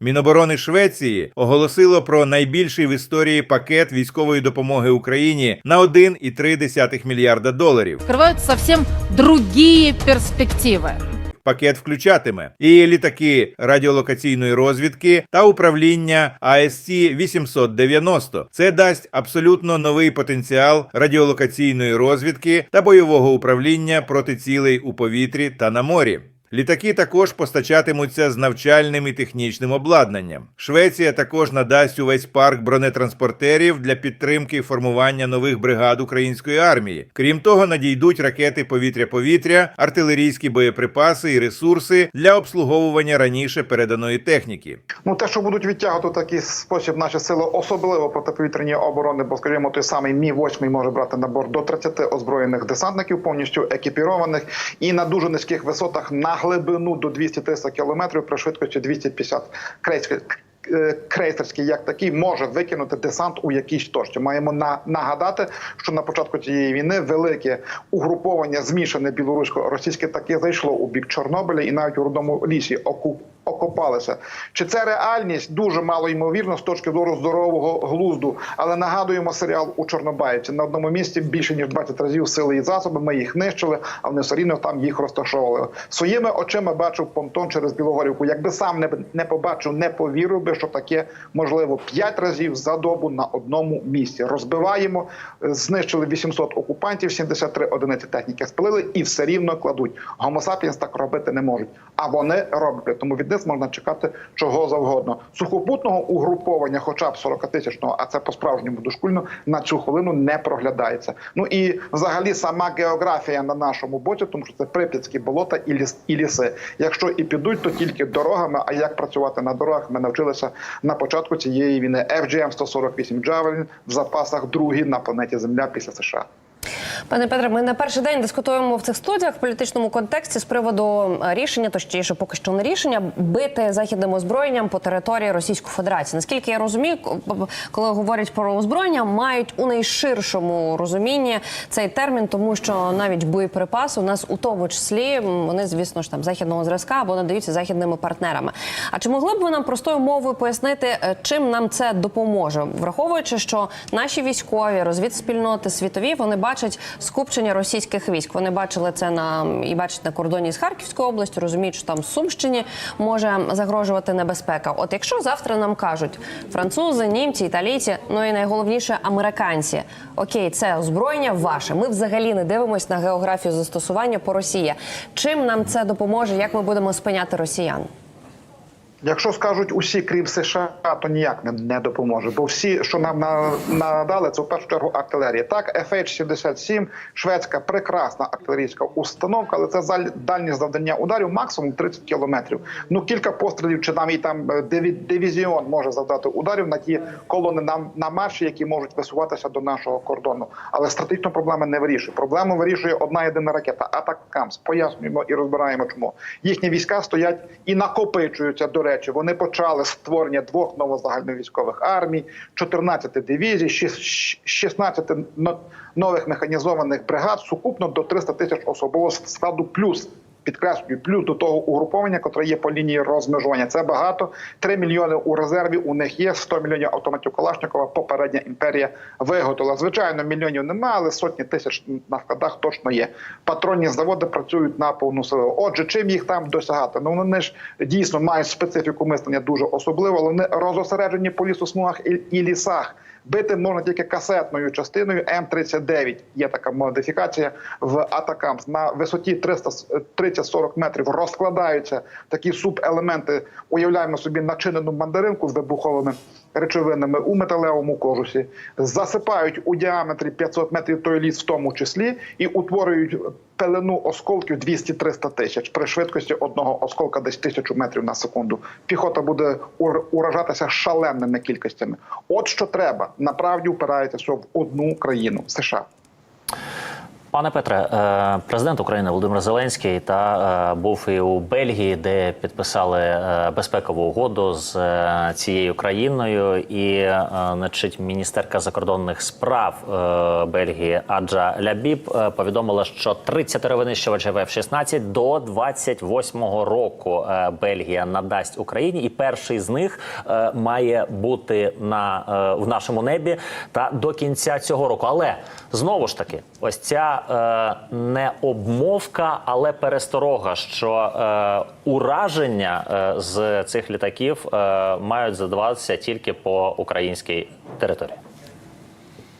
Міноборони Швеції оголосило про найбільший в історії пакет військової допомоги Україні на 1,3 мільярда доларів. Открываются совсем другие перспективы. Пакет включатиме і літаки радіолокаційної розвідки та управління АСЦ 890. Це дасть абсолютно новий потенціал радіолокаційної розвідки та бойового управління проти цілей у повітрі та на морі. Літаки також постачатимуться з навчальним і технічним обладнанням. Швеція також надасть увесь парк бронетранспортерів для підтримки формування нових бригад української армії. Крім того, надійдуть ракети повітря-повітря, артилерійські боєприпаси і ресурси для обслуговування раніше переданої техніки. Ну, те, що будуть відтягувати такий спосіб наші сили, особливо протиповітряної оборони, бо, скажімо, той самий Мі 8 може брати на борт до 30 озброєних десантників, повністю екіпірованих, і на дуже низьких висотах на глибину до 200-300 кілометрів при швидкості 250 крейсерських. е, Крейсерський як такий може викинути десант у якійсь точці. Маємо на нагадати, що на початку цієї війни велике угруповання змішане білорусько-російське таке зайшло у бік Чорнобиля і навіть у родному лісі оку окопалися. Чи це реальність дуже мало ймовірно з точки зору здорового глузду? Але нагадуємо серіал у Чорнобаївці на одному місці більше ніж 20 разів сили і засоби. Ми їх нищили, а вони все рівно там їх розташовували. Своїми очима бачив понтон через Білогорівку. Якби сам не, не побачив, не повірив би, що таке можливо 5 разів за добу на одному місці. Розбиваємо, знищили 800 окупантів, 73 одиниці техніки спалили і все рівно кладуть. Гомосапіенс так робити не можуть. А вони роблять. Тому від них можна чекати чого завгодно. Сухопутного угруповання, хоча б 40 тисячного, а це по справжньому дошкульно, на цю хвилину не проглядається. Ну і взагалі сама географія на нашому боці, тому що це прип'ятські болота і ліс і ліси. Якщо і підуть, то тільки дорогами. А як працювати на дорогах, ми навчилися на початку цієї війни. FGM 148 Javelin в запасах другий на планеті Земля після США. Пане Петре, ми на перший день дискутуємо в цих студіях в політичному контексті з приводу е, рішення, точніше, поки що не рішення, бити західним озброєнням по території Російської Федерації. Наскільки я розумію, коли говорять про озброєння, мають у найширшому розумінні цей термін, тому що навіть боєприпаси у нас у тому числі вони, звісно ж, там західного зразка або надаються західними партнерами. А чи могли б ви нам простою мовою пояснити, е, чим нам це допоможе, враховуючи, що наші військові розвідспільноти світові вони бачать скупчення російських військ. Вони бачили це на і бачать на кордоні з Харківською областю, розуміють, що там Сумщині може загрожувати небезпека. От якщо завтра нам кажуть французи, німці, італійці, ну і найголовніше американці, окей, це озброєння ваше. Ми взагалі не дивимося на географію застосування по Росії. Чим нам це допоможе? Як ми будемо спиняти росіян? Якщо скажуть усі, крім США, то ніяк не, не допоможе. Бо всі, що нам на- надали, це в першу чергу артилерія. Так, FH-77, шведська прекрасна артилерійська установка, але це дальність завдання ударів максимум 30 кілометрів. Ну кілька пострілів, чи навіть там е, диві- дивізіон може завдати ударів на ті колони на, на марші, які можуть висуватися до нашого кордону. Але стратегічно проблеми не вирішує. Проблему вирішує одна єдина ракета Атакамс. Пояснюємо і розбираємо, чому їхні війська стоять і накопичуються. До речі, вони почали створення двох новозагальновійськових армій, 14 дивізій, шіс- 16 нових механізованих бригад, сукупно до 300 тисяч особового складу плюс. Підкреслюю, плюс до того угруповання, котре є по лінії розмежування. Це багато. 3 мільйони у резерві у них є, 100 мільйонів автоматів Калашникова. Попередня імперія виготовила. Звичайно, мільйонів немає, але сотні тисяч на складах точно є. Патронні заводи працюють на повну силу. Отже, чим їх там досягати? Ну вони ж дійсно мають специфіку мислення дуже особливо, але вони розосереджені по лісосмугах і, і лісах. Бити можна тільки касетною частиною М39. Є така модифікація в Атакамс. На висоті 330-40 метрів розкладаються такі субелементи. Уявляємо собі начинену мандаринку з вибуховими речовинами у металевому кожусі, засипають у діаметрі 500 метрів той ліс, в тому числі, і утворюють пелену осколків 200-300 тисяч при швидкості одного осколка десь тисячу метрів на секунду. Піхота буде ур- уражатися шаленими кількостями. От що треба, направді впирається все в одну країну США. Пане Петре, е, президент України Володимир Зеленський та е, був і у Бельгії, де підписали е, безпекову угоду з цією країною. І, значить, міністерка закордонних справ Бельгії Аджа Лябіб повідомила, що 30 винищувачів F-16 до 28-го року Бельгія надасть Україні, і перший з них має бути на в нашому небі та до кінця цього року. Але знову ж таки, ось ця е, не обмовка, але пересторога, що е, ураження е, з цих літаків е, мають задаватися тільки по українській території.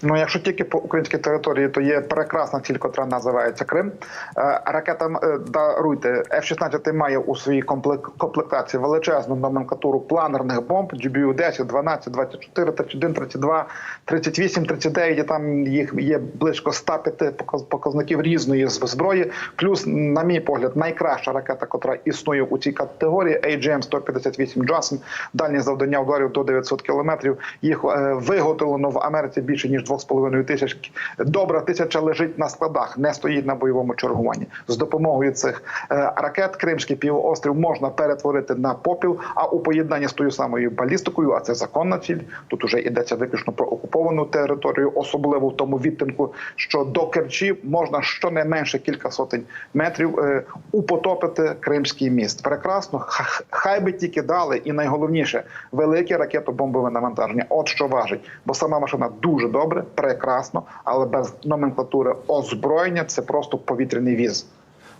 Ну, якщо тільки по українській території, то є прекрасна ціль, котра називається Крим. Е, Ракета е, даруйте F-16 має у своїй комплек- комплектації величезну номенклатуру планерних бомб GBU 10, 12, 24, 31, 32, 38, 39, і там їх є близько 105 показ- показників різної зброї. Плюс, на мій погляд, найкраща ракета, котра існує у цій категорії, AGM-158 Johnson, дальні завдання ударів до 900 кілометрів. Їх е, виготовлено в Америці більше ніж 2,5 тисяч. Добра тисяча лежить на складах, не стоїть на бойовому чергуванні. З допомогою цих е, ракет Кримський півострів можна перетворити на попіл. А у поєднанні з тою самою балістикою, а це законна ціль. Тут уже йдеться виключно про окуповану територію, особливо в тому відтинку, що до Керчі можна щонайменше кілька сотень метрів е, употопити Кримський міст. Прекрасно, хай би тільки дали, і найголовніше велике ракетобомбове навантаження. От що важить, бо сама машина дуже добре, прекрасно, але без номенклатури озброєння це просто повітряний віз.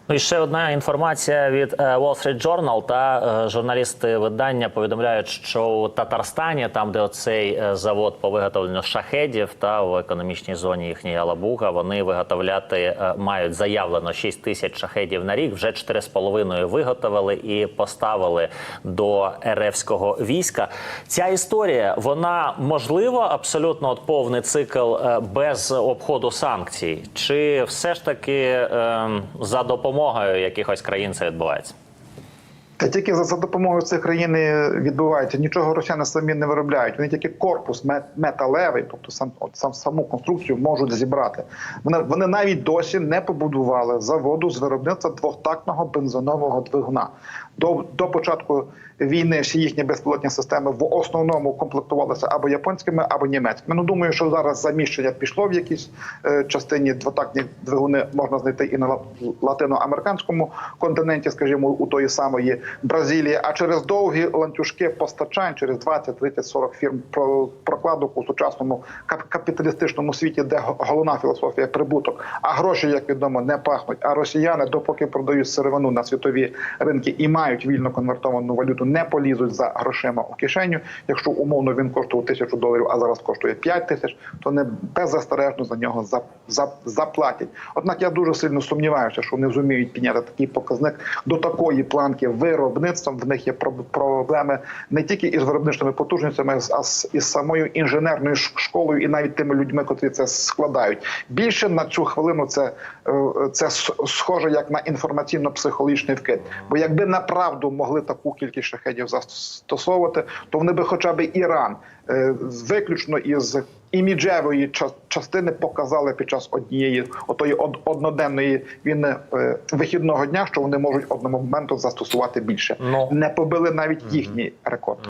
Ну і ще одна інформація від е, Wall Street Journal та е, журналісти видання повідомляють, що у Татарстані, там де оцей е, завод по виготовленню шахедів, та в економічній зоні їхньої Алабуга, вони виготовляти мають заявлено 6 тисяч шахедів на рік. Вже 4,5 виготовили і поставили до РФського війська. Ця історія вона можливо абсолютно от повний цикл без обходу санкцій, чи все ж таки е, за допомогою якихось країн це відбувається? Та тільки за, за допомогою цих країн відбувається. Нічого росіяни самі не виробляють. Вони тільки корпус мет- металевий, тобто сам от сам саму конструкцію можуть зібрати. Вони вони навіть досі не побудували заводу з виробництва двохтактного бензинового двигуна. До, до початку війни всі їхні безпілотні системи в основному комплектувалися або японськими, або німецькими. Ну думаю, що зараз заміщення пішло в якійсь е, частині. Двотактні двигуни можна знайти і на латиноамериканському континенті, скажімо, у тої самої Бразилії. А через довгі ланцюжки постачань, через 20, 30, 40 фірм про прокладок у сучасному капіталістичному світі, де головна філософія прибуток, а гроші, як відомо, не пахнуть. А росіяни, допоки продають сировину на світові ринки і мають вільно конвертовану валюту, не полізуть за грошима у кишеню. Якщо умовно він коштував тисячу доларів, а зараз коштує 5 тисяч, то не беззастережно за нього за, за, заплатять. Однак я дуже сильно сумніваюся, що вони зуміють підняти такий показник до такої планки виробництва. В них є проб- проблеми не тільки із виробничими потужностями, а із самою інженерною школою і навіть тими людьми, котрі це складають. Більше на цю хвилину це, е, це схоже як на інформаційно-психологічний вкид. Бо якби направду могли таку кількість шахедів застосовувати, то вони би хоча б Іран е, виключно із іміджевої ча- частини показали під час однієї отої од- одноденної війни е, вихідного дня, що вони можуть одному моменту застосувати більше. Ну. Не побили навіть їхній рекорд.